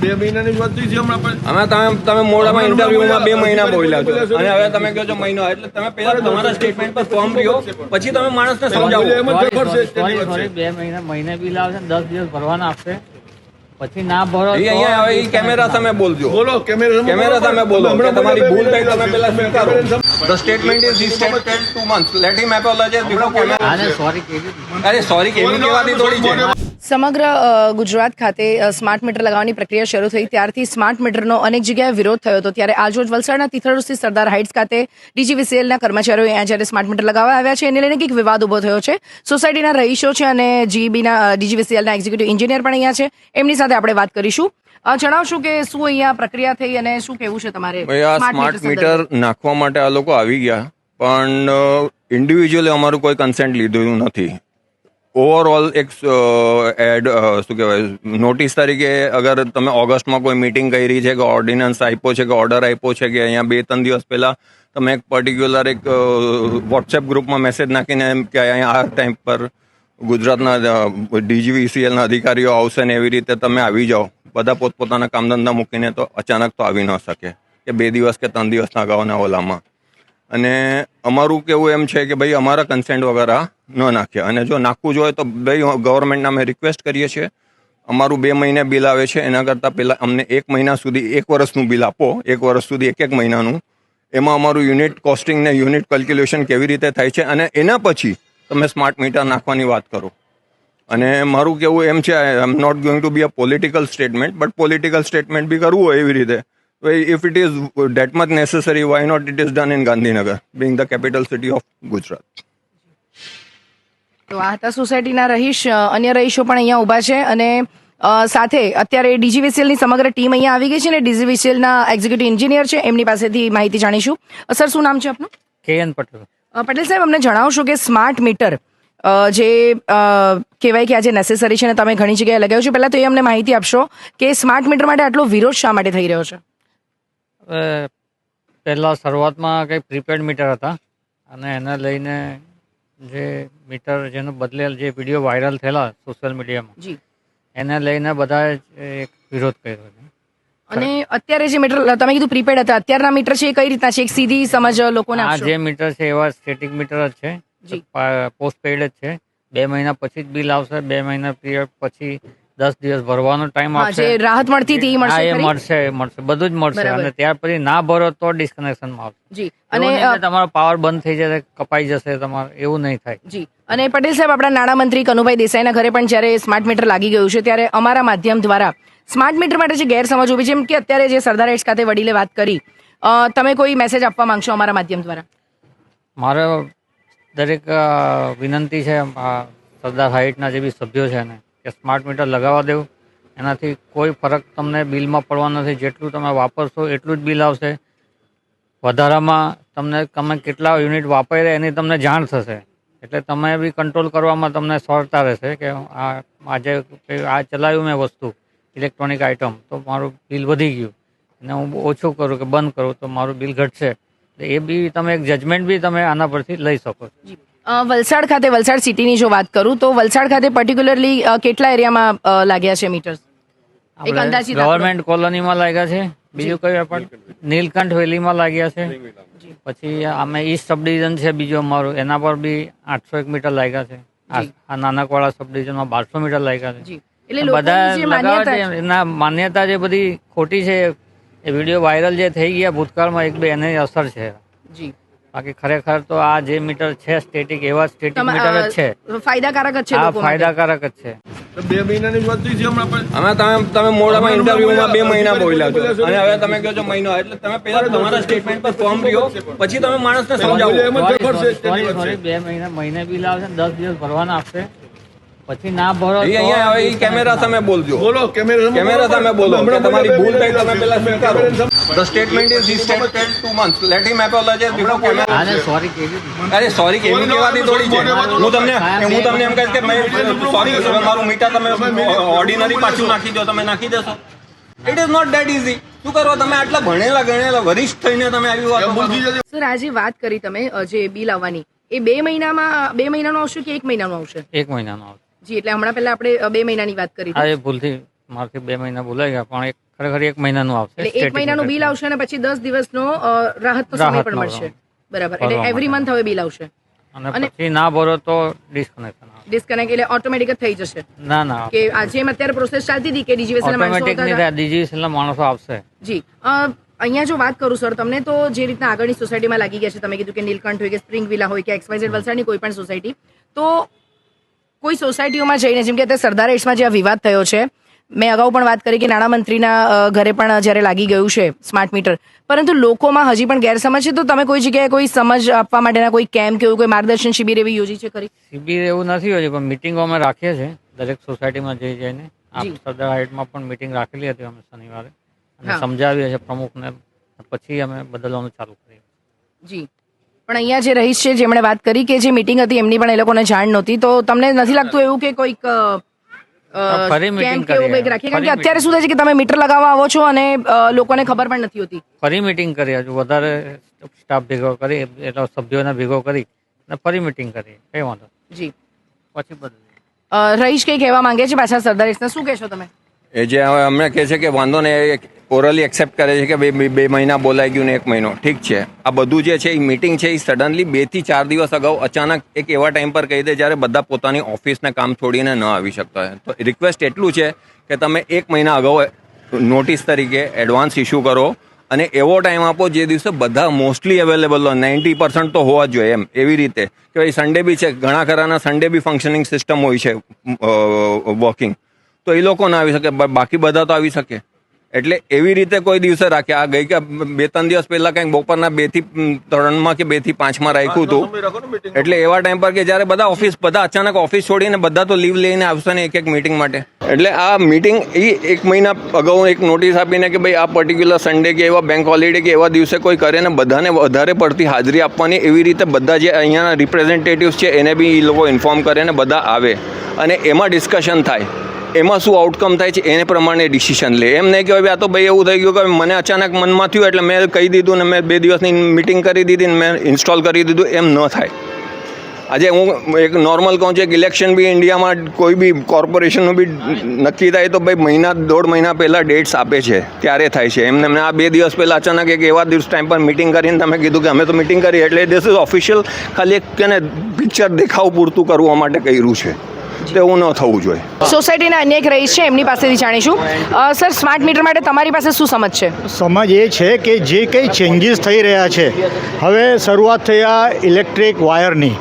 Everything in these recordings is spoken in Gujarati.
બે મહિનાની વાત છે હમણાં પણ. અમે તમે તમે મોડામાં ઇન્ટરવ્યુમાં બે મહિના બોલ્યા છો. અને હવે તમે કહો છો મહિનો એટલે તમે પહેલા તમારા સ્ટેટમેન્ટ પર ફોર્મ લ્યો પછી તમે માણસને સમજાવો. એમ જ સોરી ફરશે સોરી સોરી બે મહિના મહિને બિલ આવશે દસ દિવસ ભરવાના આપશે. પછી ના ભરો અહીંયા હવે કેમેરા સામે બોલજો. બોલો કેમેરા કેમેરા સામે બોલો હમણાં તમારી ભૂલ થઈ તમે પેલા સ્વીકારો. Camera the statement is restated two months let him apologise before camera આને સોરી કેવી અરે સોરી કેવી કહેવાથી થોડી છે. સમગ્ર ગુજરાત ખાતે સ્માર્ટ મીટર લગાવવાની પ્રક્રિયા શરૂ થઈ. ત્યારથી સ્માર્ટ મીટરનો અનેક જગ્યાએ વિરોધ થયો હતો. ત્યારે આજરોજ વલસાડના તિથલ સ્થિત સરદાર હાઇટ્સ ખાતે ડીજીવીસીએલના કર્મચારીઓ અહીંયા જ્યારે સ્માર્ટ મીટર લગાવવા આવ્યા છે એને લઈને કંઈક વિવાદ ઊભો થયો છે. સોસાયટીના રહીશો છે અને જીબીના ડીજીવીસીએલના એક્ઝિક્યુટિવ એન્જિનિયર પણ અહીંયા છે. એમની સાથે આપણે વાત કરીશું. જણાવશું કે શું અહીંયા પ્રક્રિયા થઈ અને શું કહેવું છે તમારે સ્માર્ટ મીટર નાખવા માટે આ લોકો આવી ગયા પણ ઇન્ડિવિજ્યુઅલી અમારું કોઈ કન્સેન્ટ લીધું નથી. ઓવરઓલ એક એડ શું કહેવાય નોટિસ તરીકે અગર તમે ઓગસ્ટમાં કોઈ મિટિંગ કરી છે કે ઓર્ડિનન્સ આપ્યો છે કે ઓર્ડર આપ્યો છે કે અહીંયા બે ત્રણ દિવસ પહેલાં, તમે એક પર્ટિક્યુલર એક વોટ્સએપ ગ્રુપમાં મેસેજ નાખીને એમ કે અહીંયા આ ટાઈમ પર ગુજરાતના ડીજીવીસીએલના અધિકારીઓ આવશે ને એવી રીતે તમે આવી જાઓ. બધા પોતપોતાના કામધંધા મૂકીને તો અચાનક તો આવી ન શકે કે બે દિવસ કે ત્રણ દિવસના અગાઉના ઓલામાં. અને અમારું કેવું એમ છે કે ભાઈ અમારા કન્સેન્ટ વગર આ ન નાખીએ અને જો નાખવું જોઈએ તો બે ગવર્મેન્ટને અમે રિક્વેસ્ટ કરીએ છીએ, અમારું બે મહિને બિલ આવે છે, એના કરતાં પહેલાં અમને એક મહિના સુધી, એક વર્ષનું બિલ આપો, એક વર્ષ સુધી એક એક મહિનાનું. એમાં અમારું યુનિટ કોસ્ટિંગ ને યુનિટ કેલ્ક્યુલેશન કેવી રીતે થાય છે અને એના પછી તમે સ્માર્ટ મીટર નાખવાની વાત કરો. અને મારું કેવું એમ છે I am not going to be a political statement but political statement be કરવું હોય એવી રીતે. If it is that much necessary why not it is done in Gandhinagar being the capital city of Gujarat તો આ હતા સોસાયટીના રહીશ અન્ય રહીશો પણ અહીંયા ઊભા છે અને સાથે અત્યારે ડીજીવીસીએલની સમગ્ર ટીમ અહીંયા આવી ગઈ છે અને ડીજીવીસીએલના એક્ઝિક્યુટિવ એન્જિનિયર છે. એમની પાસેથી માહિતી જાણીશું. સર શું નામ છે આપનું? કે એન પટેલ પટેલ સાહેબ અમને જણાવશો કે સ્માર્ટ મીટર જે કહેવાય કે આજે નેસેસરી છે અને તમે ઘણી જગ્યાએ લગાવ્યું છે. પહેલાં તો એ અમને માહિતી આપશો કે સ્માર્ટ મીટર માટે આટલો વિરોધ શા માટે થઈ રહ્યો છે? પહેલાં શરૂઆતમાં કંઈ પ્રીપેડ મીટર હતા અને એને લઈને જે મીટર જેનો બદલેલ જે વીડિયો વાયરલ થયેલા સોશિયલ મીડિયામાં જી. એને લઈને બધાએ એક વિરોધ કર્યો છે. અને અત્યારે જે મીટર તમે કીધું પ્રીપેડ હતા અત્યારના મીટર છે એ કઈ રીતના છે? એક સીધી સમજ લોકોને આ જે મીટર છે એવા સ્ટેટિક મીટર જ છે. પોસ્ટ પેઇડ જ છે. બે મહિના પછી જ બિલ આવશે બે મહિના પીરિયડ પછી દસ દિવસ ભરવાનો ટાઈમ આપશે. રાહત મળતી હતી મળશે એ મળશે મળશે. બધું જ મળશે. અને ત્યાર પછી ના ભરો તો ડિસ્કનેક્શનમાં આવશે. જી. અને તમારો પાવર બંધ થઈ જશે કપાઈ જશે તમારે એવું નહીં થાય. જી. અને પટેલ સાહેબ આપણા નાણામંત્રી કનુભાઈ દેસાઈના ઘરે પણ જ્યારે સ્માર્ટ મીટર લાગી ગયું છે ત્યારે અમારા માધ્યમ દ્વારા સ્માર્ટ મીટર માટે જે ગેરસમજ ઊભી છે કે અત્યારે જે સરદાર હાઇટ્સ ખાતે વડીલે વાત કરી તમે કોઈ મેસેજ આપવા માંગશો અમારા માધ્યમ દ્વારા? મારો દરેક વિનંતી છે સરદાર હાઇટના જે બી સભ્યો છે ને કે સ્માર્ટ મીટર લગાવવા દેવું. એનાથી કોઈ ફરક તમને બિલમાં પડવાનો નથી. જેટલું તમે વાપરશો એટલું જ બિલ આવશે. વધારામાં તમને, તમે કેટલા યુનિટ વાપર્યા એની તમને જાણ થશે. એટલે તમે બી કંટ્રોલ કરવામાં તમને સરળતા રહેશે કે આ, આજે આ ચલાવ્યું મેં વસ્તુ ઇલેક્ટ્રોનિક આઇટમ તો મારું બિલ વધી ગયું. અને હું ઓછું કરું કે બંધ કરું તો મારું બિલ ઘટશે. એ બી તમે એક જજમેન્ટ બી તમે આના પરથી લઈ શકો છો. વલસાડ ખાતે વલસાડ સિટીની જો વાત કરું તો વલસાડ ખાતે પર્ટિક્યુલરલી કેટલા એરિયામાં લાગ્યા છે મીટર્સ એક અંદાજિત. ગવર્મેન્ટ કોલોનીમાં લાગ્યા છે. બીજું કયું પણ નીલકંઠ વેલીમાં લાગ્યા છે. પછી અમે ઈસ્ટ સબ ડિવિઝન છે બીજું અમારું. એના પર બી આઠસો એક મીટર લાગ્યા છે. આ નાનકવાળા નાનકવાડા સબ ડિવિઝનમાં બારસો મીટર લાગ્યા છે. જી. એટલે લોકોની બધા એના માન્યતા જે બધી ખોટી છે એ વીડિયો વાયરલ જે થઈ ગયા ભૂતકાળમાં એક બે એની અસર છે. જી. બાકી ખરેખર તો આ જે મીટર છે સ્ટેટિક એવા સ્ટેટિક મીટર જ છે. ફાયદાકારક જ છે આ ફાયદાકારક જ છે. બે મહિનાની વાત થઈ છે હમણાં પણ? અમે તમે તમે મોડામાં ઇન્ટરવ્યુમાં બે મહિના બોલ્યા છો. અને હવે તમે કહો છો મહિનો એટલે તમે પહેલા તમારા સ્ટેટમેન્ટ પર ફોર્મ લ્યો પછી તમે માણસને સમજાવો. બે મહિના મહિને બિલ આવશે દસ દિવસ ભરવાના આપશે. પછી ના ભરો અહીંયા હવે ઈ કેમેરા સામે બોલજો. બોલો કેમેરા સામે કેમેરા સામે બોલો કે તમારી ભૂલ થઈ તમે પહેલા સ્વીકારો. The statement is restated two months let him apologise before camera અરે સોરી કેવી અરે સોરી કેવી કહેવાથી થોડી છે. હું તમને હું તમને એમ કહીશ કે મેં સોરી મારું મીઠા તમે ઓર્ડિનરી પાછું નાખી દો તમે નાખી દેશો. It is not that easy શું કરવા તમે આટલા ભણેલા ગણેલા વરિષ્ઠ થઈને તમે આવી વાતો કરો? સર આજે વાત કરી તમે જે બિલ આવવાની. એ બે મહિનામાં બે મહિનાનું આવશે કે એક મહિનાનો આવશે? એક મહિનાનો આવશે. જી એટલે હમણાં પહેલા આપણે બે મહિનાની વાત કરી હા. એ ભૂલથી મારથી બે મહિના બોલાઈ ગયા પણ એક ખરેખર એક મહિનાનું આવશે. એટલે એક મહિનાનું બિલ આવશે અને પછી દસ દિવસનો રાહતનો સમય પણ મળશે. બરાબર. એટલે એવરી મંથ હવે બિલ આવશે. અને પછી ના ભરો તો ડિસ્કનેક્શન ડિસ્કનેક્ટ એટલે ઓટોમેટિક જ થઈ જશે. ના ના. કે આજે એમ અત્યારે પ્રોસેસ ચાલતી હતી કે ડીજીવીસીએલ માણસો ઓટોમેટિક નહીં થાય માણસો આવશે. જી. અ, અહીંયા જો વાત કરું સર તમને તો જે રીતના આગળની સોસાયટીમાં લાગી ગયા છે તમે કીધું કે નીલકંઠ હોય કે સ્પ્રિંગ વિલા હોય કે એક્સવાઇઝેડ વલસાડની કોઈ પણ સોસાયટી તો કોઈ સોસાયટીઓમાં જઈને જેમ કે અત્યારે સરદાર એડ્સમાં જે આ વિવાદ થયો છે મેં અગાઉ પણ વાત કરી કે નાણામંત્રીના ઘરે પણ જ્યારે લાગી ગયું છે સ્માર્ટ મીટર પરંતુ લોકોમાં હજી પણ ગેરસમજ છે તો તમે કોઈ જગ્યાએ કોઈ સમજ આપવા માટેના કોઈ કેમ્પ કે એવું કોઈ માર્ગદર્શન શિબિર એવી યોજી છે ખરી? શિબિર એવું નથી યોજી પણ મિટિંગો અમે રાખીએ છીએ. દરેક સોસાયટીમાં જઈ જઈને. આ સરદાર હાઇટમાં પણ મિટિંગ રાખેલી હતી અમે શનિવારે. અને સમજાવીએ છીએ પ્રમુખને. પછી અમે બદલવાનું ચાલુ કરીએ. જી. પણ અહીંયા જે રહીશ છે જેમણે વાત કરી કે જે મીટિંગ હતી એમની પણ એ લોકોને જાણ નહોતી. તો તમને નથી લાગતું એવું કે કોઈક ફરી કારણ કે અત્યારે શું થાય છે કે તમે મીટર લગાવવા આવો છો અને લોકોને ખબર પણ નથી હોતી. ફરી મિટિંગ કરી હજુ વધારે સ્ટાફ ભેગો કરી એટલા સભ્યોને ભેગો કરી અને ફરી મિટિંગ કરી કઈ વાંધો જી. પછી બદલીએ રહીશ કઈ કહેવા માંગે છે પાછા સરદાર શું કહેશો તમે? એ જે હમણાં અમને કહે છે કે વાંધો ને ઓરલી એક્સેપ્ટ કરે છે કે બે બે- મહિના બોલાઈ ગયું ને એક મહિનો. ઠીક છે. આ બધું જે છે, એ મિટિંગ છે, એ સડનલી બેથી ચાર દિવસ અગાઉ અચાનક એક એવા ટાઈમ પર કહી દે જ્યારે બધા પોતાની ઓફિસના કામ છોડીને ન આવી શકતા હોય. તો રિક્વેસ્ટ એટલું છે કે તમે એક મહિના અગાઉ નોટિસ તરીકે એડવાન્સ ઇસ્યુ કરો અને એવો ટાઈમ આપો જે દિવસે બધા મોસ્ટલી અવેલેબલ હોય. નાઇન્ટી પર્સન્ટ તો હોવા જોઈએ એમ. એવી રીતે કે ભાઈ સન્ડે બી છે, ઘણા ખરાના સન્ડે બી ફંક્શનિંગ સિસ્ટમ હોય છે વર્કિંગ તો એ લોકો ના આવી શકે. બાકી બધા તો આવી શકે. એટલે એવી રીતે કોઈ દિવસે રાખે આ ગઈ કે બે ત્રણ દિવસ પહેલા કંઈક બપોરના બેથી ત્રણમાં કે બેથી પાંચમાં રાખ્યું હતું. એટલે એવા ટાઈમ પર કે જ્યારે બધા ઓફિસ બધા અચાનક ઓફિસ છોડીને બધા તો લીવ લઈને આવશે ને એક એક મીટિંગ માટે. એટલે આ મીટિંગ એ એક મહિના અગાઉ એક નોટિસ આપીને કે ભાઈ આ પર્ટિક્યુલર સન્ડે કે એવા બેંક હોલિડે કે એવા દિવસે કોઈ કરે ને બધાને વધારે પડતી હાજરી આપવાની એવી રીતે બધા જે અહીંયાના રિપ્રેઝેન્ટેટિવ્સ છે એને બી એ લોકો ઇન્ફોર્મ કરે ને બધા આવે. અને એમાં ડિસ્કશન થાય. એમાં શું આઉટકમ થાય છે એને પ્રમાણે ડિસિશન લે. એમ નહીં કે હવે આ તો ભાઈ એવું થઈ ગયું કે મને અચાનક મનમાં થયું એટલે મેં કહી દીધું ને મેં બે દિવસની મિટિંગ કરી દીધી ને મેં ઇન્સ્ટોલ કરી દીધું, એમ ન થાય. આજે હું એક નોર્મલ કહું છું કે ઇલેક્શન બી ઇન્ડિયામાં કોઈ બી કોર્પોરેશનનું બી નક્કી થાય તો ભાઈ મહિના, દોઢ મહિના પહેલાં ડેટ્સ આપે છે, ત્યારે થાય છે. એમને એમને આ બે દિવસ પહેલાં અચાનક એક એવા દિવસ ટાઈમ પર મિટિંગ કરીને તમે કીધું કે અમે તો મિટિંગ કરી, એટલે દિસ ઇઝ ઓફિશિયલ ખાલી એક કે પિક્ચર દેખાવ પૂરતું કરવા માટે કર્યું છે. તો એવું ન થવું જોઈએ. સોસાયટીના અન્ય એક રહીશ છે એમની પાસેથી જાણીશું. સર સ્માર્ટ મીટર માટે તમારી પાસે શું સમજ છે? સમજ એ છે કે જે કંઈ ચેન્જીસ થઈ રહ્યા છે હવે શરૂઆત થયા ઇલેક્ટ્રિક વાયરની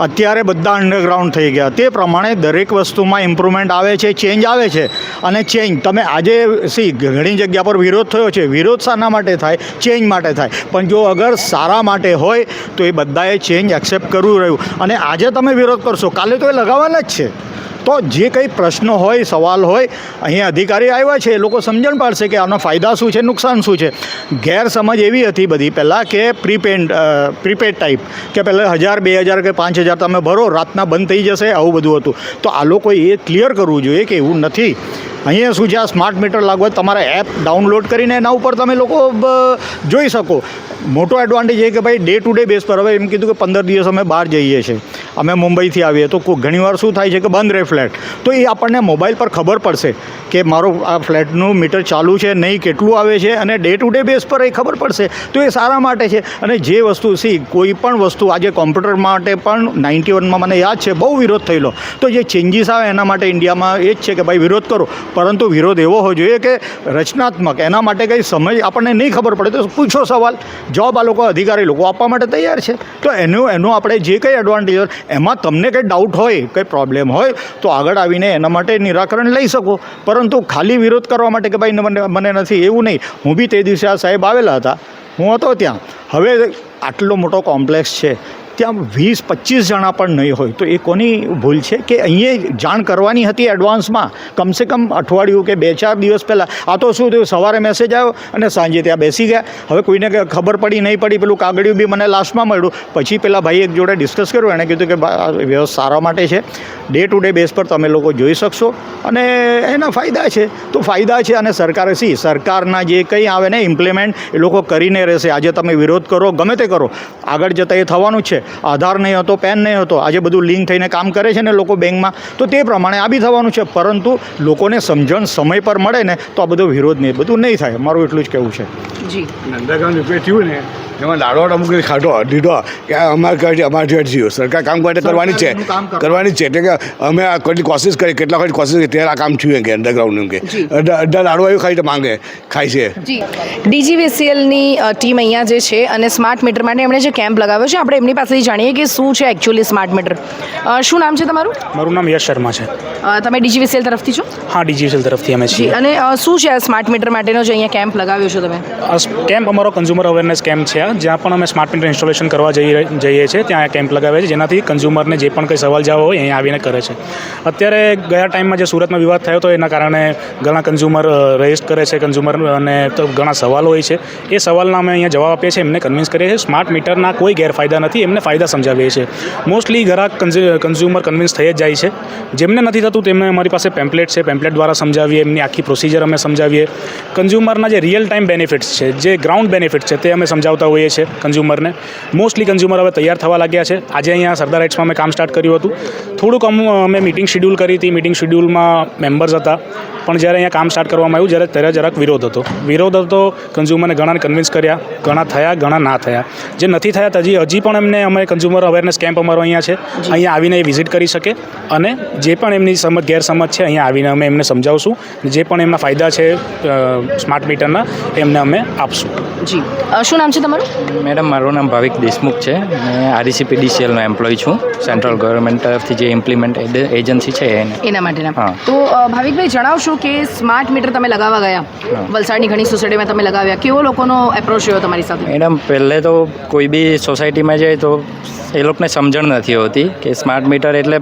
અત્યારે બધા અંડરગ્રાઉન્ડ થઈ ગયા. તે પ્રમાણે દરેક વસ્તુમાં ઇમ્પ્રુવમેન્ટ આવે છે ચેન્જ આવે છે. અને ચેન્જ તમે આજે સી ઘણી જગ્યા પર વિરોધ થયો છે. વિરોધ શાના માટે થાય? ચેન્જ માટે થાય. પણ જો અગર સારા માટે હોય, તો એ બધાએ ચેન્જ એક્સેપ્ટ કરવું રહ્યું. અને આજે તમે વિરોધ કરશો. કાલે તો એ લગાવવાના જ છે. તો જે કંઈ પ્રશ્નો હોય, સવાલ હોય, અહીંયા અધિકારી આવ્યા છે, એ લોકો સમજણ પાડશે કે આનો ફાયદા શું છે, નુકસાન શું છે. ગેરસમજ એવી હતી બધી પહેલાં કે પ્રીપેડ પ્રીપેડ ટાઈપ, કે પહેલાં હજાર, બે હજાર કે પાંચ હજાર તમે ભરો, રાતના બંધ થઈ જશે, આવું બધું હતું. તો આ લોકોએ એ ક્લિયર કરવું જોઈએ કે એવું નથી. અહીંયા શું છે, આ સ્માર્ટ મીટર લાગવા તમારા એપ ડાઉનલોડ કરીને એના ઉપર તમે લોકો જોઈ શકો. મોટો એડવાન્ટેજ એ કે ભાઈ ડે ટુ ડે બેસ પર. હવે એમ કીધું કે પંદર દિવસ અમે બહાર જઈએ છીએ. અમે મુંબઈથી આવીએ. તો ઘણીવાર શું થાય છે કે બંધ રહે ફ્લેટ. તો એ આપણને મોબાઈલ પર ખબર પડશે કે મારો આ ફ્લેટનું મીટર ચાલુ છે નહીં, કેટલું આવે છે અને ડે ટુ ડે બેઝ પર એ ખબર પડશે. તો એ સારા માટે છે. અને જે વસ્તુ સી, કોઈ પણ વસ્તુ આજે કોમ્પ્યુટર માટે પણ નાઇન્ટી વનમાં મને યાદ છે, બહુ વિરોધ થયેલો. તો જે ચેન્જીસ આવે એના માટે ઇન્ડિયામાં એ જ છે કે ભાઈ વિરોધ કરો. પરંતુ વિરોધ એવો હોવો જોઈએ કે રચનાત્મક. એના માટે કંઈ સમજ આપણને નહીં ખબર પડે. તો પૂછો સવાલ. જવાબ આ લોકો અધિકારી લોકો આપવા માટે તૈયાર છે. તો એનું એનું આપણે જે કંઈ એડવાન્ટેજ એમાં તમને કંઈ ડાઉટ હોય, કંઈ પ્રોબ્લેમ હોય, તો આગળ આવીને એના માટે નિરાકરણ લઈ શકો. પરંતુ ખાલી વિરોધ કરવા માટે કે ભાઈ મને નથી, એવું નહીં. હું બી તે દિવસે આ સાહેબ આવેલા હતા. હું હતો ત્યાં. હવે આટલો મોટો કોમ્પ્લેક્સ છે. ત્યાં વીસ, પચીસ જણા પણ નહીં હોય. તો એ કોની ભૂલ છે કે અહીંયા જાણ કરવાની હતી એડવાન્સમાં? કમસે કમ અઠવાડિયું કે બે, ચાર દિવસ પહેલાં. આ તો શું થયું? સવારે મેસેજ આવ્યો અને સાંજે ત્યાં બેસી ગયા. હવે કોઈને ખબર પડી, નહીં પડી, પેલું કાગળિયું બી મને લાસ્ટમાં મળ્યું. પછી પેલા ભાઈ એક જોડે ડિસ્કસ કર્યું. એણે કીધું કે વ્યવસ્થા સારા માટે છે. ડે ટુ ડે બેઝ પર તમે લોકો જોઈ શકશો. અને એના ફાયદા છે. તો ફાયદા છે અને સરકારે સી સરકારના જે કંઈ આવે ને ઇમ્પ્લિમેન્ટ એ લોકો કરીને રહેશે. આજે તમે વિરોધ કરો, ગમે તે કરો. આગળ જતાં એ થવાનું છે. આધાર નહીં હતો પેન નહીં હતો આજે બધું લિંક થઈને કામ કરે છે ને લોકો બેંકમાં તો તે પ્રમાણે આ બી થવાનું છે. પરંતુ લોકોને સમજણ સમય પર મળે ને તો આ બધો વિરોધ નહીં બધું નહીં થાય. મારું એટલું જ કહેવું છે. જી. નંદાગામ થયું ને એમાં લાડો અમુક ખાધો દીધો કે અમારે કરે અમારે જોડે થયું સરકાર કામ માટે કરવાની જ છે. કરવાની જ છે એટલે કે અમે આ કેટલી કોશિશ કરી કેટલા વખત કોશિશ કરી ત્યારે આ કામ થયું કે અંડરગ્રાઉન્ડ એમ કે. અડધા અડધા આવ્યું ખાઈ તો માંગે ખાય છે. ડીજીવીસીએલની ટીમ અહીંયા જે છે અને સ્માર્ટ મીટર માટે એમણે જે કેમ્પ લગાવ્યો છે આપણે એમની પાસેથી જાણીએ કે શું છે એકચ્યુઅલી સ્માર્ટ મીટર. શું નામ છે તમારું? મારું નામ યશ શર્મા છે. તમે ડીજીવીસીએલ તરફથી છો? હા ડીજીવીસીએલ તરફથી અમે છીએ. અને શું છે આ સ્માર્ટ મીટર માટેનો જે અહીંયા કેમ્પ લગાવ્યો છે તમે? કેમ્પ અમારો કન્ઝ્યુમર અવેરનેસ કેમ્પ છે. જ્યાં પણ અમે સ્માર્ટ મીટર ઇન્સ્ટોલેશન કરવા જઈ જઈએ છીએ, ત્યાં કેમ્પ લગાવે છે, જેનાથી કન્ઝ્યુમરને જે પણ કંઈ સવાલ જવા હોય અહીંયા આવીને કરે છે. અત્યારે ગયા ટાઈમમાં જે સુરતમાં વિવાદ થયો હતો, એના કારણે ઘણા કન્ઝ્યુમર રજિસ્ટ કરે છે કન્ઝ્યુમર અને તો ઘણા સવાલો હોય છે. એ સવાલના અમે અહીંયા જવાબ આપીએ છીએ, એમને કન્વિન્સ કરીએ છીએ સ્માર્ટ મીટરના કોઈ ગેરફાયદા નથી, એમને ફાયદા સમજાવીએ છીએ. મોસ્ટલી ગ્રાહક કન્ઝ્યુમર કન્વિન્સ થઈ જ જાય છે. જેમને નથી થતું, તેમને અમારી પાસે પેમ્પલેટ છે પેમ્પલેટ દ્વારા સમજાવીએ, એમની આખી પ્રોસિજર અમે સમજાવીએ. કન્ઝ્યુમરના જે રિયલ ટાઈમ બેનિફિટ્સ છે, જે ગ્રાઉન્ડ બેનિફિટ છે, તે અમે સમજાવતા હોઈએ છીએ કન્ઝ્યુમરને મોસ્ટલી કન્ઝ્યુમર હવે તૈયાર થવા લાગ્યા છે. આજે અહીંયા સરદાર રાઇટ્સમાં અમે કામ સ્ટાર્ટ કર્યું હતું. થોડુંક અમ અમે મિટિંગ શેડ્યુલ કરી હતી. મિટિંગ શેડ્યુલમાં મેમ્બર્સ હતા. પણ જ્યારે અહીંયા કામ સ્ટાર્ટ કરવામાં આવ્યું જ્યારે ત્યારે જરાક વિરોધ હતો. વિરોધ હતો કન્ઝ્યુમરને ઘણાને કન્વિન્સ કર્યા. ઘણા થયા ઘણા ના થયા. જે નથી થયા હજી હજી પણ એમને અમે કન્ઝ્યુમર અવેરનેસ કેમ્પ અમારો અહીંયા છે. અહીંયા આવીને એ વિઝિટ કરી શકે. અને જે પણ એમની સમજ ગેરસમજ છે અહીંયા આવીને અમે એમને સમજાવશું. જે પણ એમના ફાયદા છે સ્માર્ટ મીટરના એમને અમે આપશું. જી. શું નામ છે તમારું? મેડમ મારું નામ ભાવિક દેશમુખ છે. મેં આરડીસીપીડીસીએલનો એમ્પ્લોય છું. સેન્ટ્રલ ગવર્મેન્ટ તરફથી જે ઇમ્પ્લિમેન્ટ એજન્સી છે એને. એના માટેના. હા. તો ભાવિકભાઈ જણાવશો કે સ્માર્ટ મીટર તમે લગાવવા ગયા? વલસાડની ઘણી સોસાયટીમાં તમે લગાવ્યા. કેવો લોકોનો એપ્રોચ રહ્યો તમારી સાથે? મેડમ પહેલે તો કોઈ બી સોસાયટીમાં જાય તો એ લોકોને સમજણ નથી હોતી કે સ્માર્ટ મીટર એટલે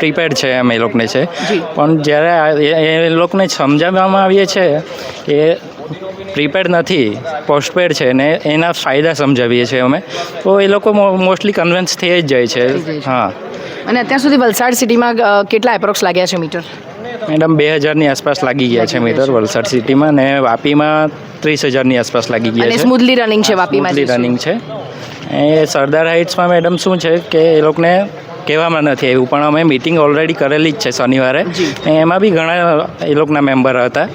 પ્રીપેડ છે એમ એ લોકોને છે. પણ જ્યારે એ એ લોકોને સમજાવવામાં આવીએ છે કે પ્રીપેડ નથી પોસ્ટપેડ છે ને એના ફાયદા સમજાવીએ છીએ અમે. તો એ લોકો મોસ્ટલી કન્વિન્સ થઈ જ જાય છે. હા. અને અત્યાર સુધી વલસાડ સિટીમાં કેટલા એપ્રોક્સ લાગ્યા છે મીટર મેડમ બે હજારની આસપાસ લાગી ગયા છે મીટર વલસાડ સિટીમાં ને વાપીમાં ત્રીસ હજારની આસપાસ લાગી ગયા છે. સ્મૂથલી રનિંગ છે વાપીમાં. રનિંગ છે. એ સરદાર હાઇટ્સમાં મેડમ શું છે કે એ લોકોને કહેવામાં નથી આવ્યું પણ અમે મિટિંગ ઓલરેડી કરેલી જ છે શનિવારે. એમાં બી ઘણા એ લોકોના મેમ્બર હતા.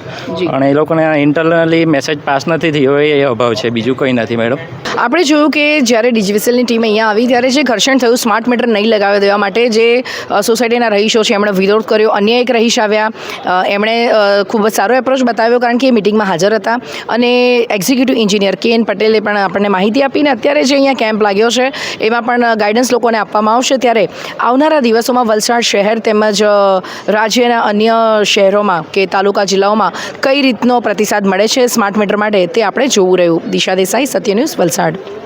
અને એ લોકોને ઇન્ટરનલી મેસેજ પાસ નથી થયો એ અભાવ છે બીજું કંઈ નથી મેડમ આપણે જોયું કે જ્યારે ડીજીવીસીએલની ટીમ અહીંયા આવી ત્યારે જે ઘર્ષણ થયું સ્માર્ટ મીટર નહીં લગાવી દેવા માટે જે સોસાયટીના રહીશો છે એમણે વિરોધ કર્યો અન્ય એક રહીશ આવ્યા. એમણે ખૂબ જ સારો એપ્રોચ બતાવ્યો કારણ કે એ મિટિંગમાં હાજર હતા. અને એક્ઝિક્યુટિવ ઇન્જિનિયર કે એન પટેલે પણ આપણને માહિતી આપીને અત્યારે જે અહીંયા કેમ્પ લાગ્યો છે એમાં પણ ગાઈડન્સ લોકોને આપવામાં આવશે ત્યારે આવનારા દિવસોમાં વલસાડ શહેર તેમજ રાજ્યના અન્ય શહેરોમાં કે તાલુકા જિલ્લાઓમાં કઈ રીતનો પ્રતિસાદ મળે છે? સ્માર્ટ મીટર માટે તે આપણે જોવું રહ્યું. દિશા દેસાઈ, સત્ય ન્યૂઝ, વલસાડ.